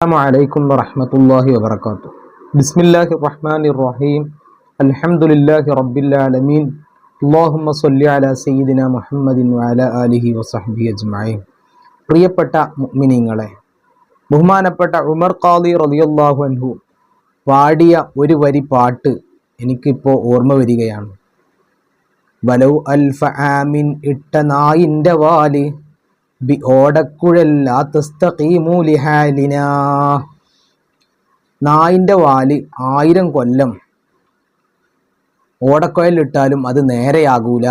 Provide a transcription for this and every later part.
അലൈക്കും വറഹമത്തല്ലാഹി വബർക്കാത്തു ബിസ്മില്ലാഹി റഹ്മാൻ റഹീം അലഹമുല്ലാഹി റബ്ബില്ലാലമീൻ. അള്ളാഹുമ്മ സൊല്ലി അല സയ്യിദിന മുഹമ്മദിൻ അല അലിഹി വസഹബി അജ്മായിൻ പ്രിയപ്പെട്ട മുഅ്മിനീങ്ങളെ ബഹുമാനപ്പെട്ട ഉമർ ഖാദി റളിയല്ലാഹു അൻഹു പാടിയ ഒരു വരി പാട്ട് എനിക്കിപ്പോൾ ഓർമ്മ വരികയാണ്. വലൗ അൽഫ ആമിൻ ഇട്ട നായിന്റെ വാൽ ബി ഓടക്കുഴല്ല തസ്തഖീമു ലിഹാലിനാ. നായിന്റെ വാൽ ആയിരം കൊല്ലം ഓടക്കുഴലിട്ടാലും അത് നേരെയാകൂല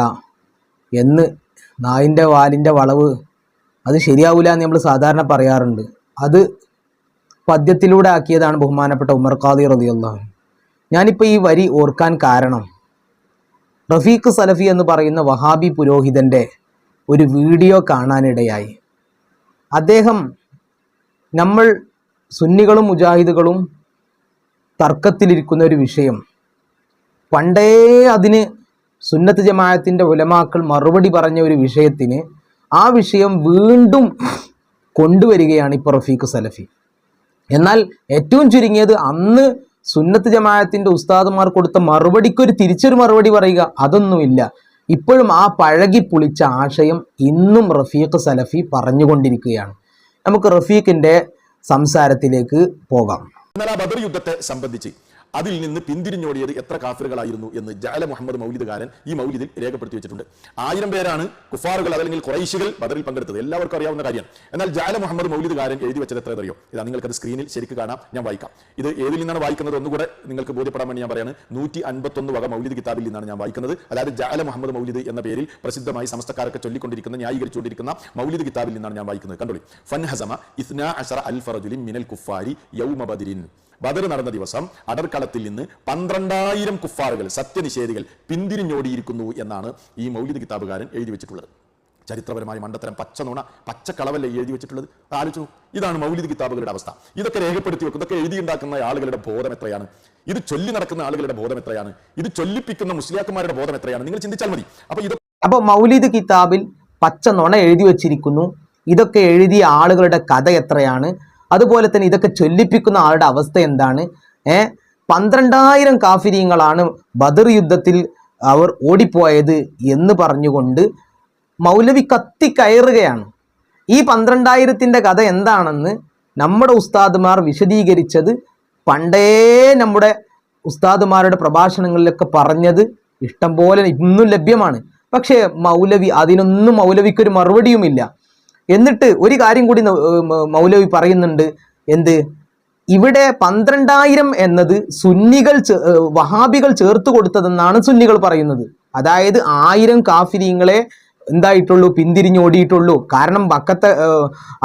എന്ന് നായിന്റെ വാലിന്റെ വളവ് അത് ശരിയാവൂല എന്ന് നമ്മൾ സാധാരണ പറയാറുണ്ട്. അത് പദ്യത്തിലൂടെ ആക്കിയതാണ് ബഹുമാനപ്പെട്ട ഉമർ ഖാദി റളിയല്ലാഹു ഞാനിപ്പോൾ ഈ വരി ഓർക്കാൻ കാരണം റഫീഖ് സലഫി എന്ന് പറയുന്ന വഹാബി പുരോഹിതന്റെ ഒരു വീഡിയോ കാണാനിടയായി. അദ്ദേഹം നമ്മൾ സുന്നികളും മുജാഹിദുകളും തർക്കത്തിലിരിക്കുന്ന ഒരു വിഷയം. പണ്ടേ അതിന് സുന്നത്ത് ജമാഅത്തിന്റെ ഉലമാക്കൾ മറുപടി പറഞ്ഞ ഒരു വിഷയത്തിന് ആ വിഷയം വീണ്ടും കൊണ്ടുവരികയാണ് ഇപ്പോൾ റഫീഖ് സലഫി. എന്നാൽ ഏറ്റവും ചുരുങ്ങിയത് അന്ന് സുന്നത്ത് ജമാഅത്തിന്റെ ഉസ്താദുമാർ കൊടുത്ത മറുപടിക്കൊരു തിരിച്ചൊരു മറുപടി പറയുക അതൊന്നുമില്ല. ഇപ്പോഴും ആ പഴകി പുളിച്ച ആശയം ഇന്നും റഫീഖ് സലഫി പറഞ്ഞുകൊണ്ടിരിക്കുകയാണ്. നമുക്ക് റഫീഖിന്റെ സംസാരത്തിലേക്ക് പോകാം. എന്നാൽ ആ ബദർ യുദ്ധത്തെ സംബന്ധിച്ച് അതിൽ നിന്ന് പിന്തിരിഞ്ഞോടിയത് എത്ര കാഫിറുകളായിരുന്നു എന്ന് ജാല മുഹമ്മദ് മൗലിദുകാരൻ ഈ മൗലിദിൽ രേഖപ്പെടുത്തി വെച്ചിട്ടുണ്ട്. ആയിരം പേരാണ് കുഫാറുകൾ അതല്ലെങ്കിൽ കുറൈശികൾ ബദറിൽ പങ്കെടുത്തത്. എല്ലാവർക്കും അറിയാവുന്ന കാര്യമാണ്. എന്നാൽ ജാല മുഹമ്മദ് മൗലിദുകാരൻ എഴുതി വെച്ചത് എത്ര അറിയോ? ഇതാ നിങ്ങൾക്കത് സ്ക്രീനിൽ ശരിക്ക് കാണാം. ഞാൻ വായിക്കാം. ഇത് ഏതിൽ നിന്നാണ് വായിക്കുന്നത് ഒന്നുകൂടെ നിങ്ങൾക്ക് ബോധ്യപ്പെടാൻ വേണ്ടി ഞാൻ പറയാണ്. നൂറ്റി അൻപത്തൊന്ന് വക മൗലിദ് കിതാബിൽ നിന്നാണ് ഞാൻ വായിക്കുന്നത്. അതായത് ജാല മുഹമ്മദ് മൗലിദ് എന്ന പേരിൽ പ്രസിദ്ധമായി സമസ്തക്കാരൊക്കെ ചൊല്ലിക്കൊണ്ടിരിക്കുന്ന ന്യായീകരിച്ചുകൊണ്ടിരിക്കുന്ന മൗലിദ് കിതാബിൽ നിന്നാണ് ഞാൻ വായിക്കുന്നത്. കണ്ടോളി. ഫൻഹസമ ഇസ്ന അഷറ അൽ ഫറജുലിൻ മിനൽ കുഫാരി യൗമ ബദിരിൻ. ബദർ നടന്ന ദിവസം അടർക്കളത്തിൽ നിന്ന് പന്ത്രണ്ടായിരം കുഫാറുകൾ സത്യനിഷേധികൾ പിന്തിരിഞ്ഞോടിയിരിക്കുന്നു എന്നാണ് ഈ മൗലിക കിതാബുകാരൻ എഴുതി വെച്ചിട്ടുള്ളത്. ചരിത്രപരമായ മണ്ടത്തരം പച്ച നുണ പച്ചക്കളവല്ലേ എഴുതി വെച്ചിട്ടുള്ളത്? ആലോചിച്ചു ഇതാണ് മൗലിക കിതാബുകളുടെ അവസ്ഥ. ഇതൊക്കെ രേഖപ്പെടുത്തി വെക്കും. ഇതൊക്കെ എഴുതിയുണ്ടാക്കുന്ന ആളുകളുടെ ബോധം എത്രയാണ്? ഇത് ചൊല്ലി നടക്കുന്ന ആളുകളുടെ ബോധം എത്രയാണ്? ഇത് ചൊല്ലിപ്പിക്കുന്ന മുസ്ലിയാക്കന്മാരുടെ ബോധം എത്രയാണ്? നിങ്ങൾ ചിന്തിച്ചാൽ മതി. അപ്പൊ ഇത് അപ്പോൾ മൗലിദ് കിതാബിൽ പച്ച നുണ എഴുതി വെച്ചിരിക്കുന്നു. ഇതൊക്കെ എഴുതിയ ആളുകളുടെ കഥ എത്രയാണ്? അതുപോലെ തന്നെ ഇതൊക്കെ ചൊല്ലിപ്പിക്കുന്ന ആളുടെ അവസ്ഥ എന്താണ്? ഏ? പന്ത്രണ്ടായിരം കാഫിര്യങ്ങളാണ് ബദർ യുദ്ധത്തിൽ അവർ ഓടിപ്പോയത് എന്ന് പറഞ്ഞുകൊണ്ട് മൗലവി കത്തിക്കയറുകയാണ് ഈ പന്ത്രണ്ടായിരത്തിന്റെ കഥ എന്താണെന്ന് നമ്മുടെ ഉസ്താദുമാർ വിശദീകരിച്ചത് പണ്ടേ നമ്മുടെ ഉസ്താദുമാരുടെ പ്രഭാഷണങ്ങളിലൊക്കെ പറഞ്ഞത് ഇഷ്ടം പോലെ ഇന്നും ലഭ്യമാണ്. പക്ഷേ മൗലവി അതിനൊന്നും മൗലവിക്കൊരു മറുപടിയുമില്ല. എന്നിട്ട് ഒരു കാര്യം കൂടി മൗലവി പറയുന്നുണ്ട്. എന്ത്? ഇവിടെ പന്ത്രണ്ടായിരം എന്നത് സുന്നികൾ വഹാബികൾ ചേർത്ത് കൊടുത്തതെന്നാണ് സുന്നികൾ പറയുന്നത്. അതായത് ആയിരം കാഫിരിങ്ങളെ എന്തായിട്ടുള്ളൂ പിന്തിരിഞ്ഞോടിയിട്ടുള്ളൂ. കാരണം ബക്കത്തെ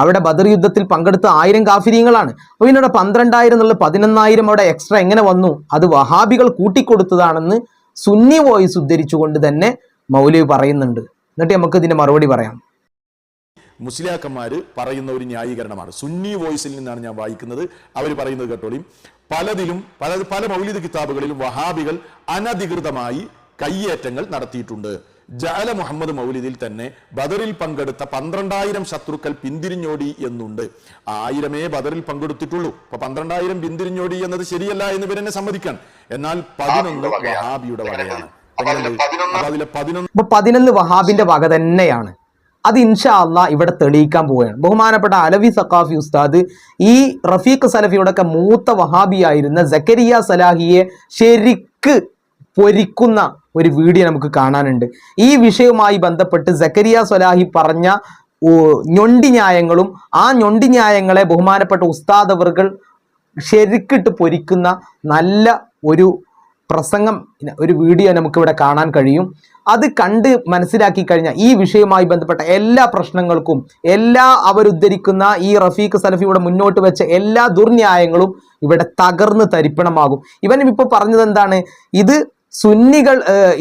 അവിടെ ബദർ യുദ്ധത്തിൽ പങ്കെടുത്ത ആയിരം കാഫിരിയങ്ങളാണ് അപ്പോൾ ഇതിനോട് പന്ത്രണ്ടായിരം എന്നുള്ള പതിനൊന്നായിരം അവിടെ എക്സ്ട്രാ എങ്ങനെ വന്നു? അത് വഹാബികൾ കൂട്ടിക്കൊടുത്തതാണെന്ന് സുന്നി വോയിസ് ഉദ്ധരിച്ചുകൊണ്ട് തന്നെ മൗലവി പറയുന്നുണ്ട്. എന്നിട്ട് നമുക്ക് ഇതിന്റെ മറുപടി പറയാം. മുസ്ലിയാക്കന്മാർ പറയുന്ന ഒരു ന്യായീകരണമാണ്. സുന്നി വോയിസിൽ നിന്നാണ് ഞാൻ വായിക്കുന്നത്. അവർ പറയുന്നത് കേട്ടോളി. പലതിലും പല പല മൗലിക കിതാബുകളിലും വഹാബികൾ അനധികൃതമായി കയ്യേറ്റങ്ങൾ നടത്തിയിട്ടുണ്ട്. ജാല മുഹമ്മദ് മൗലിദിൽ തന്നെ ബദറിൽ പങ്കെടുത്ത പന്ത്രണ്ടായിരം ശത്രുക്കൾ പിന്തിരിഞ്ഞോടി എന്നുണ്ട്. ആയിരമേ ബദറിൽ പങ്കെടുത്തിട്ടുള്ളൂ. അപ്പൊ പന്ത്രണ്ടായിരം പിന്തിരിഞ്ഞോടി എന്നത് ശരിയല്ല എന്ന് ഇവരെന്നെ സമ്മതിക്കാൻ. എന്നാൽ പതിനൊന്ന് വഹാബിയുടെ വകയാണ്. അതിലെ പതിനൊന്ന് വഹാബിന്റെ വക തന്നെയാണ്. അത് ഇൻഷാ അല്ല ഇവിടെ തെളിയിക്കാൻ പോവുകയാണ്. ബഹുമാനപ്പെട്ട അലവി സഖാഫി ഉസ്താദ് ഈ റഫീഖ് സലഫിയോടൊക്കെ മൂത്ത വഹാബിയായിരുന്ന ജക്കരിയ സലാഹിയെ ശരിക്ക് പൊരിക്കുന്ന ഒരു വീഡിയോ നമുക്ക് കാണാനുണ്ട്. ഈ വിഷയവുമായി ബന്ധപ്പെട്ട് ജക്കരിയ സലാഹി പറഞ്ഞ ഞൊണ്ടി ന്യായങ്ങളും ആ ഞൊണ്ടി ന്യായങ്ങളെ ബഹുമാനപ്പെട്ട ഉസ്താദ് അവർകൾ ശരിക്കിട്ട് പൊരിക്കുന്ന നല്ല ഒരു പ്രസംഗം ഒരു വീഡിയോ നമുക്കിവിടെ കാണാൻ കഴിയും. അത് കണ്ട് മനസ്സിലാക്കി കഴിഞ്ഞാൽ ഈ വിഷയവുമായി ബന്ധപ്പെട്ട എല്ലാ പ്രശ്നങ്ങൾക്കും എല്ലാ അവരുദ്ധരിക്കുന്ന ഈ റഫീഖ് സലഫി ഇവിടെ മുന്നോട്ട് വെച്ച എല്ലാ ദുർന്യായങ്ങളും ഇവിടെ തകർന്ന് തരിപ്പണമാകും. ഇവനും ഇപ്പോൾ പറഞ്ഞത് എന്താണ്? ഇത് സുന്നികൾ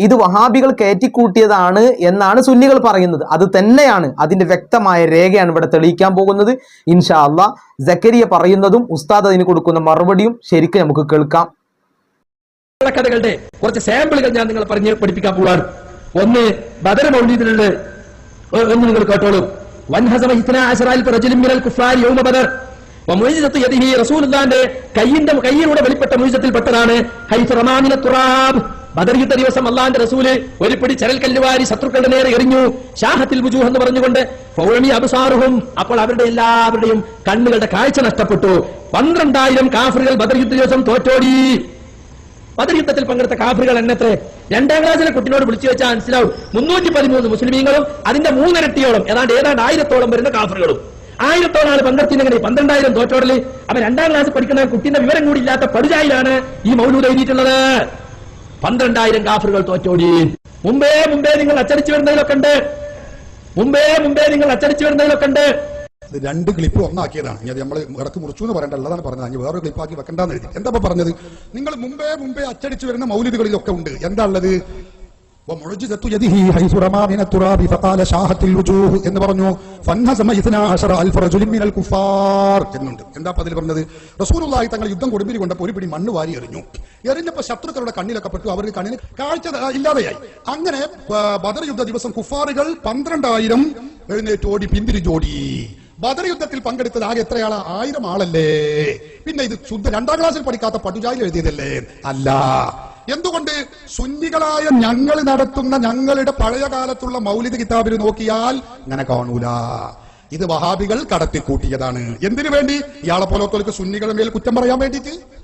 ഇത് വഹാബികൾ കയറ്റിക്കൂട്ടിയതാണ് എന്നാണ് സുന്നികൾ പറയുന്നത്. അത് തന്നെയാണ് അതിന്റെ വ്യക്തമായ രേഖയാണ് ഇവിടെ തെളിയിക്കാൻ പോകുന്നത്. ഇൻഷാ അള്ളാ ജക്കരിയ പറയുന്നതും ഉസ്താദ് അതിന് കൊടുക്കുന്ന മറുപടിയും ശരിക്കും നമുക്ക് കേൾക്കാം. കഥകളുടെ കുറച്ച് സാമ്പിളുകൾ ഞാൻ നിങ്ങൾ പറഞ്ഞ് പഠിപ്പിക്കാൻ പോവാണ്. ഒന്ന് ബദർ മൗലീദിലുണ്ട് ഒന്ന് നിങ്ങൾ കേട്ടോളൂ. വൻഹസമ ഹിത്ന അശറാൽ റജുലിൻ മിനൽ കുഫാരി യൗമ ബദർ. റസൂലുള്ളാന്റെ കയ്യിന്റെ കയ്യിലൂടെ വെളിപ്പെട്ട മൊയ്സത്തിൽ പെട്ടതാണ് ഹൈഫ് തുറാബ്. ബദർ യുദ്ധ ദിവസം അള്ളാന്റെ റസൂൽ ഒരു പിടി ചരൽ കല്ലുവാരി ശത്രുക്കളുടെ നേരെ എറിഞ്ഞു. ഷാഹത്തിൽ മുജൂഹ് എന്ന് പറഞ്ഞുകൊണ്ട് ഫൗളമി അബസാറുഹും അപ്പോൾ അവരുടെ എല്ലാവരുടെയും കണ്ണുകളുടെ കാഴ്ച നഷ്ടപ്പെട്ടു. പന്ത്രണ്ടായിരം കാഫറുകൾ ബദർ യുദ്ധ ദിവസം തോറ്റോടി. ബദർ പങ്കെടുത്ത കാഫറുകൾ എണ്ണത്രേ രണ്ടാം ക്ലാസ്സിലെ കുട്ടിനോട് വിളിച്ചു വെച്ചാൽ മനസ്സിലാവും. മുന്നൂറ്റി പതിമൂന്ന് മുസ്ലിമീങ്ങളും അതിന്റെ മൂന്നിരട്ടിയോളം ഏതാണ്ട് ഏതാണ്ട് ആയിരത്തോളം വരുന്ന കാഫറുകളും. ആയിരത്തോളം ആൾ പങ്കെടുത്തില്ലെങ്കിൽ പന്ത്രണ്ടായിരം തോറ്റോടൽ. അവൻ രണ്ടാം ക്ലാസ് പഠിക്കുന്ന കുട്ടിന്റെ വിവരം കൂടി ഇല്ലാത്ത പടുജായിലാണ് ഈ മൗലൂദ് എഴുതിയിട്ടുള്ളത്. പന്ത്രണ്ടായിരം കാഫറുകൾ തോറ്റോടി. മുമ്പേ മുമ്പേ നിങ്ങൾ അച്ചടിച്ചു വരുന്നതിലൊക്കെ ഉണ്ട്. മുമ്പേ മുമ്പേ നിങ്ങൾ അച്ചടിച്ചു വരുന്നതിലൊക്കെ ഉണ്ട്. ഇത് രണ്ട് ക്ലിപ്പ് ഒന്നാക്കിയതാണ്. ഇനി അത് നമ്മൾ ഇടയ്ക്ക് മുറിച്ചു എന്ന് പറയേണ്ട അല്ലതാണ് പറഞ്ഞത്. ഇനി വേറെ ക്ലിപ്പാക്കി വെക്കണ്ടെന്ന് എഴുതി എന്താ പറഞ്ഞത്? നിങ്ങൾ മുമ്പേ മുമ്പേ അച്ചടിച്ചു വരുന്ന മൗലിദുകളിലൊക്കെ ഉണ്ട്. എന്താ ഉള്ളത്? എന്ന് പറഞ്ഞു. എന്നുണ്ട്. എന്താ അതിൽ പറഞ്ഞത്? റസൂലുള്ളാഹി തങ്ങൾ യുദ്ധം കൊടുമ്പിരി കൊണ്ടപ്പോൾ ഒരു പിടി മണ്ണ് വാരി എറിഞ്ഞു. എറിഞ്ഞപ്പോൾ ശത്രുക്കളുടെ കണ്ണിലൊക്കെ പെട്ടു. അവരുടെ കണ്ണിന് കാഴ്ച ഇല്ലാതെയായി. അങ്ങനെ ബദർ യുദ്ധ ദിവസം കുഫാറുകൾ പന്ത്രണ്ടായിരം എഴുന്നേറ്റ് ഓടി പിന്തിരിച്ചോടി ബദർ യുദ്ധത്തിൽ പങ്കെടുത്തത് ആകെ എത്രയാളാ? ആയിരം ആളല്ലേ. പിന്നെ ഇത് ശുദ്ധ രണ്ടാം ക്ലാസ്സിൽ പഠിക്കാത്ത പടുജായിൽ എഴുതിയതല്ലേ? അല്ല. എന്തുകൊണ്ട് സുന്നികളായ ഞങ്ങൾ നടത്തുന്ന ഞങ്ങളുടെ പഴയ കാലത്തുള്ള മൗലിക കിതാബിൽ നോക്കിയാൽ അങ്ങനെ കാണൂല. ഇത് വഹാബികൾ കടത്തിക്കൂട്ടിയതാണ്. എന്തിനു വേണ്ടി? ഇയാളെ പോലത്തോർക്ക് സുന്നികളുടെ മേൽ കുറ്റം പറയാൻ വേണ്ടിയിട്ട്?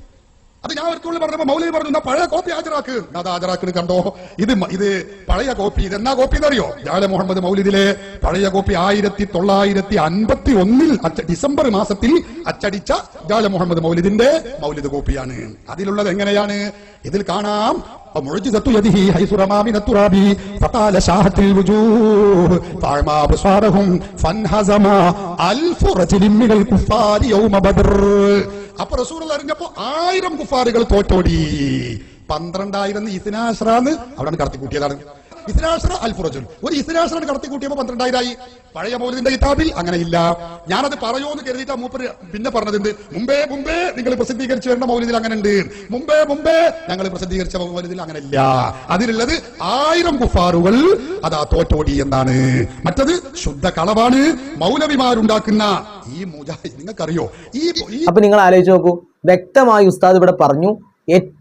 അത് ഞാൻ ഒരിക്കലും പറഞ്ഞപ്പോ മൗലവി പറഞ്ഞു "എന്നാ പഴയ കോപ്പി ഹാജരാക്ക് എന്നാ അത് ഹാജരാക്കണ് കണ്ടോ ഇത് മ- ഇത് പഴയ കോപ്പി ഇത് എന്നാ കോപ്പി എന്നറിയോ ജാല മുഹമ്മദ് മൗലിദിലെ പഴയ കോപ്പി ആയിരത്തി തൊള്ളായിരത്തി അൻപത്തി ഒന്നിൽ അച്ച- ഡിസംബർ മാസത്തിൽ അച്ചടിച്ച ജാല മുഹമ്മദ് മൗലിദിന്റെ മൗലിദ് കോപ്പിയാണ് അതിലുള്ളത് എങ്ങനെയാണ് ഇതിൽ കാണാം معجزة يده حيث رمى من التراب فقال شاهت الوجوه فأعمى أبصارهم فانهزم ألف رجل من الكفار يوم بدر അപ്പൊ റസൂൽ അറിഞ്ഞപ്പോ ആയിരം കുഫാറുകൾ തോറ്റോടി. പന്ത്രണ്ടായിരം ഇസ്നാശ്രാന്ന് അവിടെ കടത്തിക്കൂട്ടിയതാണ് ഇസ്നാശ്ര അൽഫുറജുൽ ഒരു ഇസ്നാശ്രാണ് കടത്തിക്കൂട്ടിയപ്പോ പന്ത്രണ്ടായിരമായി പഴയ മൗലിന്റെ കിതാബിൽ അങ്ങനെയില്ല. ഞാനത് പറയുമെന്ന് കരുതിയിട്ട് മൂപ്പര് പിന്നെ പറഞ്ഞത് മുമ്പേ മുമ്പേ നിങ്ങൾ പ്രസിദ്ധീകരിച്ചു വരുന്ന മൗലിദിൽ അങ്ങനെ ഉണ്ട് മുമ്പേ മുമ്പേ ഞങ്ങൾ പ്രസിദ്ധീകരിച്ച മൗലിദിൽ അങ്ങനെ ഇല്ല അതിലുള്ളത് ആയിരം കുഫാറുകൾ അതാ തോറ്റോടി എന്നാണ്. മറ്റത് ശുദ്ധ കളവാണ് മൗലവിമാരുണ്ടാക്കുന്ന ഈ മുജാഹിദ്. നിങ്ങൾക്കറിയോ? ഈ അപ്പൊ നിങ്ങൾ ആലോചിച്ച് നോക്കൂ. വ്യക്തമായി ഉസ്താദ് ഇവിടെ പറഞ്ഞു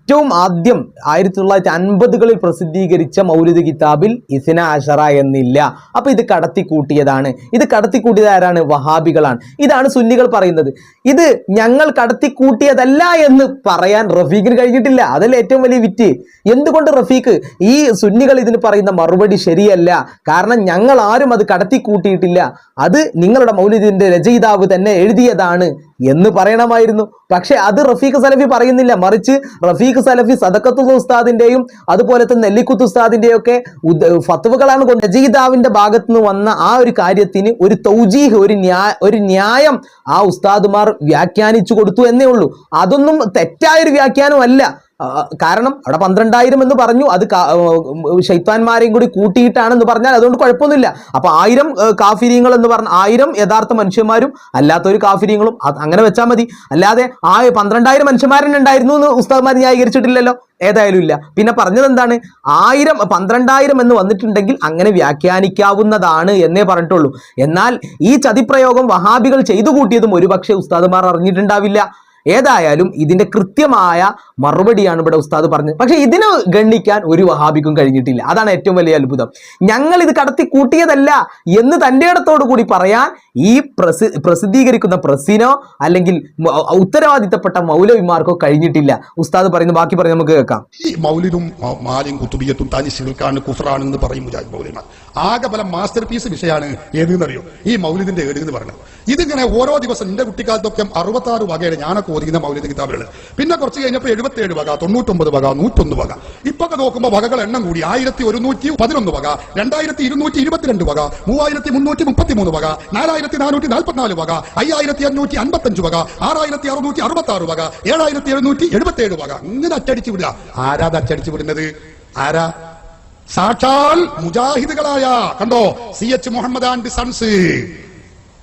ഏറ്റവും ആദ്യം ആയിരത്തി തൊള്ളായിരത്തി അൻപതുകളിൽ പ്രസിദ്ധീകരിച്ച മൗലിദ് കിതാബിൽ ഇസിന അഷറ എന്നില്ല. അപ്പൊ ഇത് കടത്തിക്കൂട്ടിയതാണ്. ഇത് കടത്തിക്കൂട്ടിയത് ആരാണ്? വഹാബികളാണ്. ഇതാണ് സുന്നികൾ പറയുന്നത്. ഇത് ഞങ്ങൾ കടത്തിക്കൂട്ടിയതല്ല എന്ന് പറയാൻ റഫീഖിന് കഴിഞ്ഞിട്ടില്ല. അതല്ലേ ഏറ്റവും വലിയ വിറ്റ്. എന്തുകൊണ്ട് റഫീഖ്? ഈ സുന്നികൾ ഇതിന് പറയുന്ന മറുപടി ശരിയല്ല. കാരണം ഞങ്ങൾ ആരും അത് കടത്തിക്കൂട്ടിയിട്ടില്ല. അത് നിങ്ങളുടെ മൗലിദിന്റെ രചയിതാവ് തന്നെ എഴുതിയതാണ് എന്ന് പറയണമായിരുന്നു. പക്ഷെ അത് റഫീഖ് സലഫി പറയുന്നില്ല. മറിച്ച് റഫീഖ് സലഫി സദക്കത്തുള്ള ഉസ്താദിന്റെയും അതുപോലെ തന്നെ നെല്ലിക്കുത്ത് ഉസ്താദിന്റെയും ഒക്കെ ഫത്തുവകളാണ് രചയിതാവിന്റെ ഭാഗത്ത് നിന്ന് വന്ന ആ ഒരു കാര്യത്തിന് ഒരു തൗജീഹ് ഒരു ന്യായ ഒരു ന്യായം ആ ഉസ്താദുമാർ വ്യാഖ്യാനിച്ചു കൊടുത്തു എന്നേ ഉള്ളൂ. അതൊന്നും തെറ്റായൊരു വ്യാഖ്യാനമല്ല. കാരണം അവിടെ പന്ത്രണ്ടായിരം എന്ന് പറഞ്ഞു. അത് ശൈത്താന്മാരെയും കൂടി കൂട്ടിയിട്ടാണെന്ന് പറഞ്ഞാൽ അതുകൊണ്ട് കുഴപ്പമൊന്നുമില്ല. അപ്പൊ ആയിരം കാഫിര്യങ്ങൾ എന്ന് പറഞ്ഞ ആയിരം യഥാർത്ഥ മനുഷ്യന്മാരും അല്ലാത്തൊരു കാഫിര്യങ്ങളും അങ്ങനെ വെച്ചാൽ മതി. അല്ലാതെ ആ പന്ത്രണ്ടായിരം മനുഷ്യന്മാരെന്നെ ഉണ്ടായിരുന്നു എന്ന് ഉസ്താദ്മാർ ന്യായീകരിച്ചിട്ടില്ലല്ലോ. ഏതായാലും ഇല്ല. പിന്നെ പറഞ്ഞത് എന്താണ്? ആയിരം പന്ത്രണ്ടായിരം എന്ന് വന്നിട്ടുണ്ടെങ്കിൽ അങ്ങനെ വ്യാഖ്യാനിക്കാവുന്നതാണ് എന്നേ പറഞ്ഞിട്ടുള്ളൂ. എന്നാൽ ഈ ചതിപ്രയോഗം വഹാബികൾ ചെയ്തു കൂട്ടിയതും ഒരുപക്ഷെ ഉസ്താദുമാർ അറിഞ്ഞിട്ടുണ്ടാവില്ല. ഏതായാലും ഇതിന്റെ കൃത്യമായ മറുപടിയാണ് ഇവിടെ ഉസ്താദ് പറഞ്ഞത് പക്ഷെ ഇതിനെ ഗണ്ണിക്കാൻ ഒരു വഹാബിക്കും കഴിഞ്ഞിട്ടില്ല. അതാണ് ഏറ്റവും വലിയ അത്ഭുതം. ഞങ്ങൾ ഇത് കടത്തി കൂട്ടിയതല്ല എന്ന് തന്റെ ഇടത്തോടു കൂടി പറയാൻ ഈ പ്രസി പ്രസിദ്ധീകരിക്കുന്ന പ്രസിനോ അല്ലെങ്കിൽ ഉത്തരവാദിത്തപ്പെട്ട മൗലവിമാർക്കോ കഴിഞ്ഞിട്ടില്ല. ഉസ്താദ് പറയുന്ന ബാക്കി പറഞ്ഞു നമുക്ക് കേൾക്കാം. ഈ മൗലിദും മാലിയും പറയും ആകെ പല മാസ്റ്റർ പീസ് വിഷയമാണ് ഏതെന്നറിയോ? ഈ മൗലിദിന്റെ ഏട് എന്ന് പറയുന്നത് ഇതിങ്ങനെ ഓരോ ദിവസം എന്റെ കുട്ടിക്കാലത്തൊക്കെ അറുപത്തി ആറ് വകയുടെ ഞാനൊക്കെ ഓതിക്കുന്ന മൗലിദ് കിതാബുകൾ പിന്നെ കുറച്ച് കഴിഞ്ഞപ്പോൾ എഴുപത്തിയേഴ് വക തൊണ്ണൂറ്റൊമ്പത് വക നൂറ്റൊന്ന് വക. ഇപ്പൊക്കെ നോക്കുമ്പോൾ വകകൾ എണ്ണം കൂടി. ആയിരത്തി ഒരുന്നൂറ്റി പതിനൊന്ന് വക രണ്ടായിരത്തി ഇരുന്നൂറ്റി ഇരുപത്തിരണ്ട് വക മൂവായിരത്തി മുന്നൂറ്റി മുപ്പത്തി മൂന്ന് വക നാലായിരത്തി നാനൂറ്റി നാൽപ്പത്തിനാല് വക അയ്യായിരത്തി അഞ്ഞൂറ്റി അൻപത്തഞ്ച് വക ആറായിരത്തി അറുന്നൂറ്റി അറുപത്തി ആറ് വക ഏഴായിരത്തി എഴുന്നൂറ്റി എഴുപത്തി ഏഴ് വക. ഇങ്ങനെ അച്ചടിച്ചു വിടുക. ആരാ അച്ചടിച്ചു വിടുന്നത്? ആരാ? സാക്ഷാൽ മുജാഹിദുകളായ കണ്ടോ C H Muhammad and sons.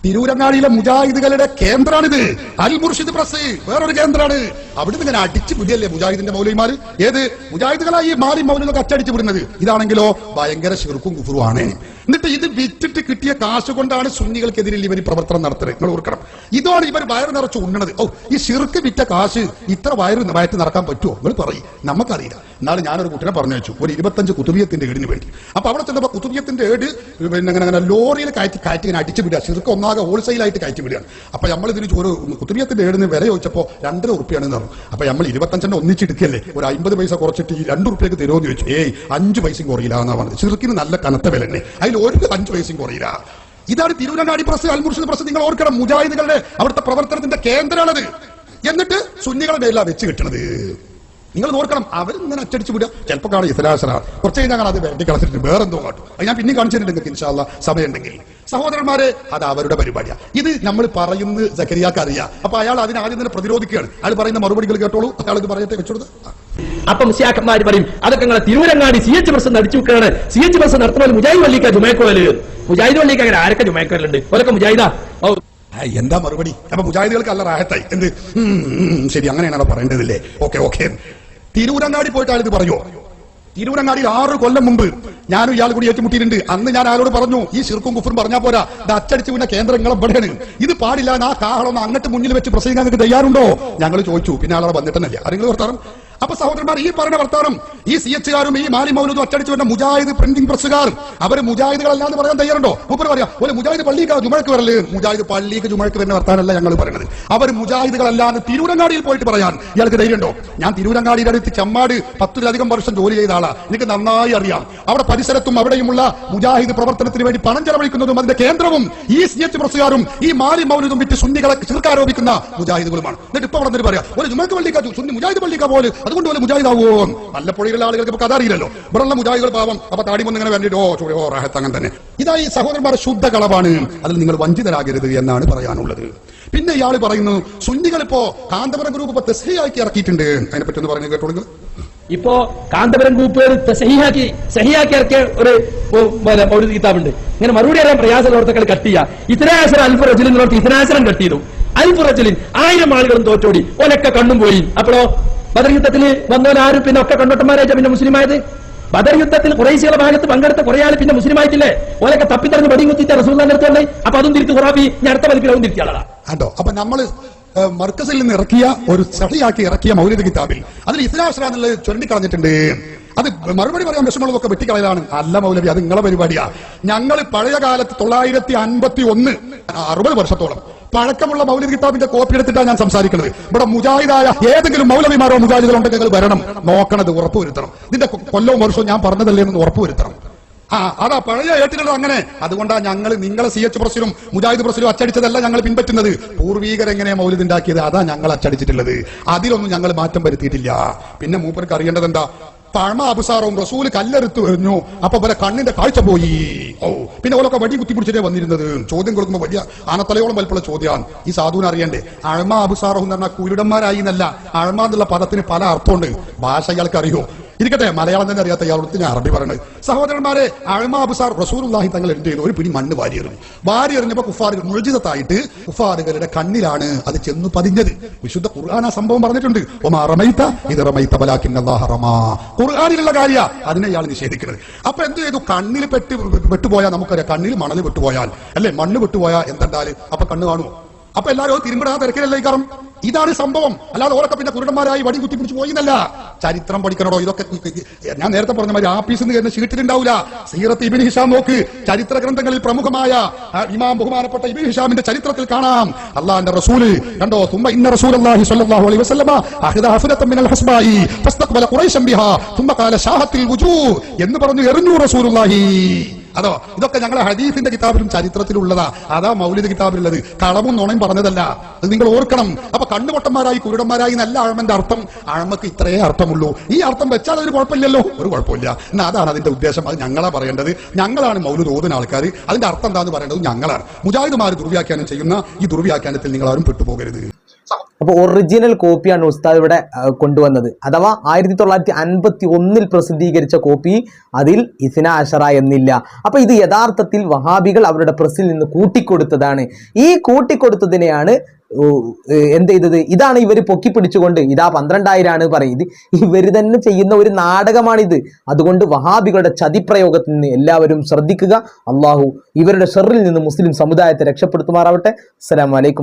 തിരൂരങ്ങാടിയിലെ മുജാഹിദുകളുടെ കേന്ദ്രമാണിത്. അൽ മുർഷിദ് പ്രസ് വേറൊരു കേന്ദ്രമാണ്. അവിടുന്ന് ഇങ്ങനെ അടിച്ചു പിടിയല്ലേ മുജാഹിദിന്റെ മൗലിമാർ ഏത്? മുജാഹിദുകളായി മാറി മൗലിനൊക്കെ അച്ചടിച്ചു വിടുന്നത് ഇതാണെങ്കിലോ ഭയങ്കര ശിർക്കും കുഫുറുമാണ്. എന്നിട്ട് ഇത് വിറ്റിട്ട് കിട്ടിയ കാശ് കൊണ്ടാണ് സുന്നികൾക്കെതിരെ ഇവർ പ്രവർത്തനം നടത്തുന്നത് നിങ്ങൾ ഓർക്കണം. ഇതാണ് ഇവർ വയറ് നിറച്ച് ഉണ്ണണത്. ഓ ഈ ഷിർക്ക് വിറ്റ കാശ് ഇത്ര വയറ് വയറ്റ് നടക്കാൻ പറ്റുമോ നിങ്ങൾ പറയും. നമുക്കറിയില്ല. എന്നാലും ഞാനൊരു കുട്ടിനെ പറഞ്ഞു വെച്ചു. ഒരു ഇരുപത്തഞ്ച് കുത്തുബിയത്തിന്റെ ഏടിന് വേണ്ടി. അപ്പൊ അവിടെ ചെന്നപ്പോ കുത്തുബിയത്തിന്റെ ഏട് പിന്നെ അങ്ങനെ ലോറിയിൽ കയറ്റി കയറ്റി ഇങ്ങനെ അടിച്ചു വിടുക ഷിർക്ക് ഒന്നാകെ ഹോൾസെയിലായിട്ട് കയറ്റി വിടുകയാണ്. അപ്പൊ നമ്മൾ ഇതിന് ഒരു കുത്തുമിയത്തിന്റെ ഏടിന് വില ചോദിച്ചപ്പോ രണ്ടര ഉറുപ്പിയാണെന്ന് പറഞ്ഞു. അപ്പൊ നമ്മൾ ഇരുപത്തഞ്ചെണ്ണം ഒന്നിച്ചെടുക്കല്ലേ ഒരു അമ്പത് പൈസ കുറച്ചിട്ട് ഈ രണ്ട് ഉറുപ്പിയൊക്കെ തരുമോ എന്ന് ചോദിച്ചു. ഏയ് അഞ്ച് പൈസയും കുറയില്ല എന്നാ പറഞ്ഞത്. ചെറുക്കിന് നല്ല കനത്ത വില തന്നെ. അതിൽ ഒരു അഞ്ച് പൈസയും കുറയില്ല. ഇതാണ് തിരുവനങ്ങാടി പ്രസ് അൽമുർഷിദ് പ്രസ്. നിങ്ങൾ ഓർക്കണം മുജാഹിദുകളുടെ അവിടുത്തെ പ്രവർത്തനത്തിന്റെ കേന്ദ്രമാണത്. എന്നിട്ട് സുന്നികളുടെ എല്ലാം വെച്ച് കിട്ടണത്. നിങ്ങൾ നോക്കണം അവർ ഇങ്ങനെ അച്ചടിച്ചു വിടുക. ചിലപ്പോൾ കാണും ഇത്തരാശന കുറച്ച് കഴിഞ്ഞാൽ അത് വേണ്ടി കളച്ചിട്ട് വേറെ എന്തോ കാട്ടും. അത് ഞാൻ പിന്നെ കാണിച്ചിട്ടുണ്ട് നിങ്ങൾക്ക് ഇൻഷാല്ല സമയമുണ്ടെങ്കിൽ. സഹോദരന്മാരെ അത് അവരുടെ പരിപാടിയാണ് ഇത് നമ്മൾ പറയുന്നത് സക്കരിയാക്ക് അറിയാം. അപ്പൊ അയാൾ അതിന് ആദ്യം തന്നെ പ്രതിരോധിക്കുകയാണ്. അയാൾ പറയുന്ന മറുപടികൾ കേട്ടോളൂ. അയാൾ ഇത് പറയട്ടെ വെച്ചോളൂ അപ്പം സിയാക്കന്മാർ പറയും അതൊക്കെ നിങ്ങളെ തിരുവരങ്ങാടി സി എച്ച് ബസ് നടിച്ചു വെക്കാണ് സി എച്ച് ബസ് നടത്തുന്നത് മുജാഹിദ് വള്ളിക്ക ജുമേക്കോൽ മുജാഹിദ് വള്ളിക്ക് അങ്ങനെ ആരൊക്കെ ജുമേക്കോലുണ്ട് ഓരൊക്കെ മുജാഹിദാ? ഓ എന്താ മറുപടി? അപ്പൊ മുജാഹിദികൾക്ക് അല്ല റാഹത്തായി. എന്ത്? ശരി അങ്ങനെയാണോ പറയേണ്ടതില്ലേ? Okay okay. തിരൂരങ്ങാടി പോയിട്ടാണ് ഇത് പറഞ്ഞു. തിരൂരങ്ങാടിയിൽ ആറ് കൊല്ലം മുമ്പ് ഞാനും ഇയാൾ കൂടി ഏറ്റുമുട്ടിയിട്ടുണ്ട്. അന്ന് ഞാൻ ആരോട് പറഞ്ഞു ഈ ശിർക്കും കുഫറും പറഞ്ഞാ പോരാ. ഇത് അച്ചടിച്ച് പിന്നെ കേന്ദ്രങ്ങൾ ഇവിടെയാണ്. ഇത് പാടില്ല ആ കാഹളം അങ്ങോട്ട് മുന്നിൽ വെച്ച് പ്രസംഗിക്കാൻ നിങ്ങൾക്ക് തയ്യാറുണ്ടോ? ഞങ്ങൾ ചോദിച്ചു. പിന്നെ ആളെ വന്നിട്ടെന്നല്ല. ആരെങ്കിലും വർത്താനം അപ്പൊ സഹോദരന്മാർ ഈ പറഞ്ഞ വർത്താനം ഈ സി എച്ചുകാരും ഈ മാലി മൗലൂദും അച്ചടിച്ചു വരുന്ന മുജാഹിദ് പ്രിന്റിംഗ് പ്രസ്സുകാരും അവർ മുജാഹിദുകളല്ലാന്ന് പറയാൻ തയ്യാറുണ്ടോ? മുപ്പർ പറയാ ഒരു മുജാഹിദ് പള്ളിക്ക് ജുമഴക്ക് വരൽ. മുജാഹിദ് പള്ളിക്ക് ജുമഴക്ക് വരുന്ന വർത്താനല്ല ഞങ്ങൾ പറയുന്നത് അവർ മുജാഹിദുകളല്ലാന്ന് തിരൂരങ്ങാടിയിൽ പോയിട്ട് പറയാൻ ഇയാൾക്ക് ധൈര്യമുണ്ടോ? ഞാൻ തിരൂരങ്ങാടിയുടെ അടുത്ത് ചെമ്മാട് പത്തിലധികം വർഷം ജോലി ചെയ്ത ആളാണ് എനിക്ക് നന്നായി അറിയാം. അവിടെ പരിസരത്തും അവിടെയുമുള്ള മുജാഹിദ് പ്രവർത്തനത്തിന് വേണ്ടി പണം ചെലവഴിക്കുന്നതും അതിന്റെ കേന്ദ്രവും ഈ സി എച്ച് പ്രസ്സുകാരും ഈ മാലി മൗലൂദും വിറ്റ് സുന്നികളെ ചെറുക്കാരോപിക്കുന്ന മുജാഹിദുകളുമാണ്. എന്നിട്ട് ഇപ്പൊ അവിടെ പറയാ ഒരു ജുമഴക്ക് പള്ളിക്കാ സുന്നി മുജാഹിദ് പള്ളിക്കാ പോലെ അതുകൊണ്ട് പോലെ മുജാഹിദാവോ പുഴയിലുള്ള ആളുകൾക്ക് ഇപ്പൊ കഥ അറിയില്ലല്ലോ. ഇവിടെയുള്ള മുജാഹിദുകൾ പാവം. അപ്പൊ താടി വന്ന് ഇങ്ങനെ വേണ്ടിയിട്ട് ഓ ഓ അങ്ങനെ തന്നെ. ഇതായി സഹോദരന്മാരുടെ ശുദ്ധ കളവാണ്. അതിൽ നിങ്ങൾ വഞ്ചിതരാകരുത് എന്നാണ് പറയാനുള്ളത്. പിന്നെ ഇയാൾ പറയുന്നു സുന്നികൾ ഇപ്പോ കാന്തപുരം ഗ്രൂപ്പ് ഇപ്പൊ തെസ്ഹയാക്കി ഇറക്കിയിട്ടുണ്ട്. അതിനെപ്പറ്റി ഒന്ന് പറഞ്ഞു കേട്ടോളൂ. ഇപ്പോ കാന്തപുരം ഗ്രൂപ്പ് സഹിയാക്കി സഹിയാക്കി ഇറക്കിയ ഒരു മൗലിക കിതാബുണ്ട്. ഇങ്ങനെ മറുപടി അറിയാൻ പ്രയാസ കട്ട് ചെയ്യുക ഇത്തനാസരം അൽഫ റജലിൻ എന്നോർത്ത് ഇത്തനാസരം ചെയ്തു. റജലിൻ ആയിരം ആളുകളും തോറ്റോടി. ഒലക്ക കണ്ണും പോയി. അപ്പോഴോ? ബദർ യുദ്ധത്തിൽ വന്നവരാരും പിന്നെ ഒക്കെ കണ്ണോട്ടന്മാരായിട്ട് പിന്നെ മുസ്ലിമായത്? ബദർ യുദ്ധത്തിൽ കുറേശ്ശിയുടെ ഭാഗത്ത് പങ്കെടുത്ത കുറെ ആൾ പിന്നെ മുസ്ലിമായിട്ടില്ലേ? ഓലൊക്കെ തപ്പിത്തറിഞ്ഞ് പടി കുത്തിയിട്ട് റസൂലിന്റെ അടുത്ത് വന്നേ. അപ്പൊ അതും തിരിച്ച് ഖുറാബി ഞാൻ അടുത്ത അതും തിരിച്ചാളാ കണ്ടോ? അപ്പൊ നമ്മൾ മർക്കസിൽ നിന്ന് ഇറക്കിയ ഒരു സഹിയാക്കി ഇറക്കിയ മൗലിക കിതാബിൽ. അതിൽ ഇസ്ലാശ്ര എന്നുള്ളത് ചുരണ്ടിക്കളഞ്ഞിട്ടുണ്ട് അത് മറുപടി പറയാൻ വിഷമമുള്ളതൊക്കെ വെട്ടിക്കളയലാണ്. അല്ല മൗലവി അത് നിങ്ങളെ പരിപാടിയാ. ഞങ്ങൾ പഴയ കാലത്ത് തൊള്ളായിരത്തി അൻപത്തി ഒന്ന് അറുപത് വർഷത്തോളം പഴക്കമുള്ള മൗലിക കിതാബിന്റെ കോപ്പി എടുത്തിട്ടാണ് ഞാൻ സംസാരിക്കുന്നത്. ഇവിടെ മുജാഹിദായ ഏതെങ്കിലും മൗലവിമാരോ മുജാഹിദോ ഉണ്ടെങ്കിൽ നിങ്ങൾ വരണം. നോക്കണത് ഉറപ്പുവരുത്തണം. ഇതിന്റെ കൊല്ലവും വർഷവും ഞാൻ പറഞ്ഞതല്ലേ എന്ന് ഉറപ്പുവരുത്തണം. ആ അതാ പഴയ ഏട്ടിലുള്ളത് അങ്ങനെ. അതുകൊണ്ടാ ഞങ്ങൾ നിങ്ങളെ സി എച്ച് പ്രസിലും മുജാഹിദ് പ്രസിലും അച്ചടിച്ചതല്ല ഞങ്ങൾ പിൻപറ്റുന്നത്. പൂർവീകർ എങ്ങനെ മൗലിദ് ഉണ്ടാക്കിയത്? അതാ ഞങ്ങൾ അച്ചടിച്ചിട്ടുള്ളത്. അതിലൊന്നും ഞങ്ങൾ മാറ്റം വരുത്തിയിട്ടില്ല. പിന്നെ മൂപ്പർക്ക് അറിയേണ്ടത് എന്താ പഴമ അബുസാറും റസൂൽ കല്ലെടുത്ത് എറിഞ്ഞു. അപ്പൊ പോലെ കണ്ണിന്റെ കാഴ്ച പോയി. ഓ പിന്നെ ഓലൊക്കെ വടി കുത്തി പിടിച്ചിട്ടേ വന്നിരുന്നത്. ചോദ്യം കൊടുക്കുമ്പോൾ വലിയ ആനത്തലയോളം വലിപ്പുള്ള ചോദ്യമാണ് ഈ സാധുവിനെ അറിയണ്ടേ? അഴമ അബുസാറും എന്ന് പറഞ്ഞാൽ കുരുടന്മാരായി എന്നല്ല. അഴമ എന്നുള്ള പദത്തിന് പല അർത്ഥമുണ്ട്. ഭാഷ ഇയാൾക്ക് അറിയോ? ഇരിക്കട്ടെ മലയാളം തന്നെ അറിയാത്ത ഇയാളോട് ഞാൻ അറബി പറയുന്നത് സഹോദരന്മാരെ അഴമാബുസാർ അബുസാർ റസൂറുല്ലാഹി തങ്ങൾ എന്ത് ചെയ്തു? ഒരു പിടി മണ്ണ് വാരി എറിഞ്ഞു വാരി എറിഞ്ഞപ്പോ കുഫാറുകൾ മുഴുജിതത്തായിട്ട് കുഫാറുകളുടെ കണ്ണിലാണ് അത് ചെന്നു പതിഞ്ഞത്. വിശുദ്ധ ഖുർആൻ ആ സംഭവം പറഞ്ഞിട്ടുണ്ട്. ഒമാ റമൈത്ത ഇത് റമൈത്ത ബലാക്കിൻ ഖുർആനിലുള്ള കാര്യ അതിനെ ഇയാൾ നിഷേധിക്കുന്നത് അപ്പൊ എന്ത് ചെയ്തു? കണ്ണിൽ പെട്ട് പെട്ടുപോയാൽ നമുക്കറിയാം കണ്ണിൽ മണൽ പെട്ടുപോയാൽ. അല്ലെ? മണ്ണ് പെട്ടുപോയാൽ എന്തെന്താൽ അപ്പൊ കണ്ണ് കാണുമോ? അപ്പൊ എല്ലാവരും തിരുമ്പടാ തിരക്കിലല്ലേ കാരണം ഇതാണ് സംഭവം. അല്ലാതെ ഓരൊക്കെ പിന്നെ കുരുടന്മാരായി വടി കുത്തി പിടിച്ചു പോയിന്നല്ല. ചരിത്രം പഠിക്കണോ ഇതൊക്കെ ഞാൻ നേരത്തെ പറഞ്ഞ മാതിരി ആഫീസിൽ നിന്ന് കയറുന്ന ഷീറ്റിലുണ്ടാവില്ല സീറത്ത് ഇബിൻ ഹിഷാം നോക്ക്. ചരിത്ര ഗ്രന്ഥങ്ങളിൽ പ്രമുഖമായ ഇമാം ബഹുമാനപ്പെട്ട ഇബിൻ ഹിഷാമിന്റെ ചരിത്രത്തിൽ കാണാം. അള്ളാന്റെ റസൂൽ കണ്ടോ? തുമ്പ ഇന്ന റസൂൽ അല്ലാഹി സ്വല്ലല്ലാഹു അലൈഹി വസല്ലമ അഹദ ഹഫദത മിനൽ ഹസ്ബായി ഫസ്തഖബല ഖുറൈശൻ ബിഹാ തുമ്മ ഖാല ഷാഹത്തിൽ വുജൂ എന്ന് പറഞ്ഞു എറിഞ്ഞു റസൂലുള്ളാഹി. അതോ ഇതൊക്കെ ഞങ്ങളെ ഹദീഫിന്റെ കിതാബിലും ചരിത്രത്തിലുള്ളതാ. അതാ മൗലിക കിതാബിലുള്ളത്. കളവും നുണയും പറഞ്ഞതല്ല. അത് നിങ്ങൾ ഓർക്കണം. അപ്പൊ കണ്ണുപൊട്ടന്മാരായി കുരുടന്മാരായി നല്ല ആഴമന്റെ അർത്ഥം. ആഴമക്ക് ഇത്രയേ അർത്ഥമുള്ളൂ. ഈ അർത്ഥം വെച്ചാൽ അതൊരു കുഴപ്പമില്ലല്ലോ. ഒരു കുഴപ്പമില്ല. എന്നാ അതാണ് അതിന്റെ ഉദ്ദേശം. അത് ഞങ്ങളാ പറയേണ്ടത്. ഞങ്ങളാണ് മൗലി ഓതുന്ന ആൾക്കാർ അതിന്റെ അർത്ഥം എന്താന്ന് പറയേണ്ടത് ഞങ്ങളാണ്. മുജാഹിദുമാർ ദുർവ്യാഖ്യാനം ചെയ്യുന്ന ഈ ദുർവ്യാഖ്യാനത്തിൽ നിങ്ങൾ ആരും പെട്ടുപോകരുത്. അപ്പോൾ ഒറിജിനൽ കോപ്പിയാണ് ഉസ്താദ് ഇവിടെ കൊണ്ടുവന്നത്. അഥവാ ആയിരത്തി തൊള്ളായിരത്തി അൻപത്തി ഒന്നിൽ പ്രസിദ്ധീകരിച്ച കോപ്പി അതിൽ ഇസിന അഷറ എന്നില്ല. അപ്പൊ ഇത് യഥാർത്ഥത്തിൽ വഹാബികൾ അവരുടെ പ്രസിൽ നിന്ന് കൂട്ടിക്കൊടുത്തതാണ്. ഈ കൂട്ടിക്കൊടുത്തതിനെയാണ് എന്ത് ചെയ്തത്? ഇതാണ് ഇവർ പൊക്കി പിടിച്ചുകൊണ്ട് ഇതാ പന്ത്രണ്ടായിരമാണ് പറയും ഇത് ഇവർ തന്നെ ചെയ്യുന്ന ഒരു നാടകമാണിത്. അതുകൊണ്ട് വഹാബികളുടെ ചതിപ്രയോഗത്തിൽ നിന്ന് എല്ലാവരും ശ്രദ്ധിക്കുക. അള്ളാഹു ഇവരുടെ ഷെറിൽ നിന്ന് മുസ്ലിം സമുദായത്തെ രക്ഷപ്പെടുത്തുമാറാവട്ടെ. അസ്സലാമു അലൈക്കും.